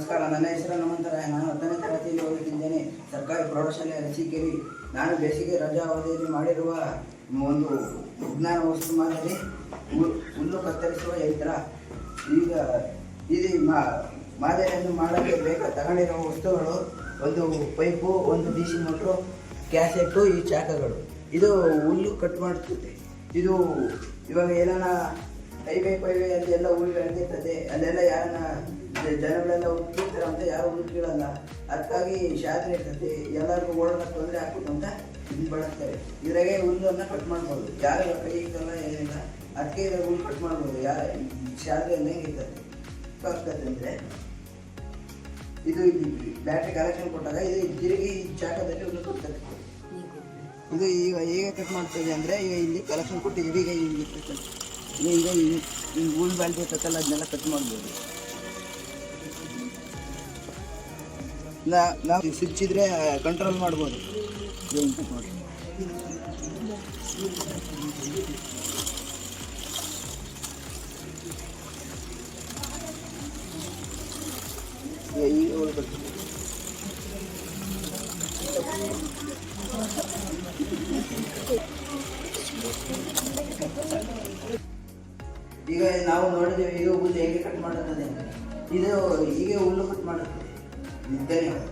ನಮಸ್ಕಾರ. ನನ್ನ ಹೆಸರು ಹನುಮಂತರಾಯ ನಾನು ಹತ್ತನೇ ತರಗತಿಯಲ್ಲಿ ಓದುತ್ತಿದ್ದೇನೆ. ಸರ್ಕಾರಿ ಪ್ರೌಢಶಾಲೆ ಅರಸೀಕೆರಿ. ನಾನು ಬೇಸಿಗೆ ರಜಾ ಅವಧಿಯಲ್ಲಿ ಮಾಡಿರುವ ಒಂದು ವಿಜ್ಞಾನ ವಸ್ತು ಮಾದರಿ. ಹುಲ್ಲು ಕತ್ತರಿಸುವ ಯಂತ್ರ. ಈಗ ಇದು ಮಾದರಿಯನ್ನು ಮಾಡಲು ಬೇಕ ತಗೊಂಡಿರುವ ವಸ್ತುಗಳು ಒಂದು ಪೈಪು, ಒಂದು ಡಿ ಸಿ ಮೋಟ್ರು, ಕ್ಯಾಸೆಟ್ಟು, ಈ ಚಾಕಗಳು. ಇದು ಹುಲ್ಲು ಕಟ್ ಮಾಡುತ್ತದೆ. ಇದು ಇವಾಗ ಏನಾರ ಹೈವೇ ಪೈವೇ ಅಲ್ಲಿ ಎಲ್ಲ ಹುಲ್ಲು ಅಡಗಿರ್ತದೆ ಅಲ್ಲೆಲ್ಲ ಯಾರನ್ನ ಜನಗಳೆಲ್ಲ ಹುಡುಕಿರ್ತಾರೆ ಅಂತ ಯಾರು ಹುಡುಕಿರಲ್ಲ ಅದಕ್ಕಾಗಿ ಶಾಸ್ತ್ರ ಇರ್ತದೆ ಎಲ್ಲರಿಗೂ ಓಡೋದಕ್ಕೆ ತೊಂದರೆ ಹಾಕ್ಬೇಕು ಅಂತ ಇದು ಬಳಸ್ತಾರೆ. ಇದ್ರಾಗೆ ಹುಲ್ಲನ್ನು ಕಟ್ ಮಾಡ್ಬೋದು. ಯಾರು ಕೈ ಇಕ್ಕಲ್ಲ ಏನಿಲ್ಲ, ಅದಕ್ಕೆ ಇದ್ರಾಗ ಹುಲ್ಲು ಕಟ್ ಮಾಡ್ಬೋದು. ಯಾರ ಶಾಸ್ತ್ರ ಹೆಂಗೆ ಇರ್ತದೆ ಆಗ್ತದೆ ಅಂದರೆ, ಇದು ಬ್ಯಾಟ್ರಿ ಕಲೆಕ್ಷನ್ ಕೊಟ್ಟಾಗ ಇದು ತಿರುಗಿ ಜಾಗದಲ್ಲಿ ಹುಲ್ಲು ಕೊಡ್ತದೆ ಇದು ಈಗ ಹೇಗೆ ಕಟ್ ಮಾಡ್ತದೆ ಅಂದರೆ, ಈಗ ಇಲ್ಲಿ ಕಲೆಕ್ಷನ್ ಕೊಟ್ಟು ಈಗ ಇರ್ತೈತೆ. ಈಗ ಈಗ ಈ- ಈ ಹುಲ್ ಬಾಲ್ಟಿ ಇರ್ತೈತಲ್ಲ ಅದನ್ನೆಲ್ಲ ಕಟ್ ಮಾಡ್ಬೋದು. ನಾವು ಸ್ವಿಚ್ ಇದ್ರೆ ಕಂಟ್ರೋಲ್ ಮಾಡ್ಬೋದು. ಈ ಹಿಂಗ್ cut ಮಾಡಿ ಈಗ ಈಗ ಹುಲ್ ಕಟ್ ಈಗ ನಾವು ನೋಡಿದ್ದೇವೆ ಈಗ ಹುಲ್ಲು ಹೇಗೆ ಕಟ್ ಮಾಡುತ್ತದೆ ಇದು ಹೀಗೆ ಹುಲ್ಲು ಕಟ್ ಮಾಡುತ್ತದೆ ಧನ್ಯವಾದ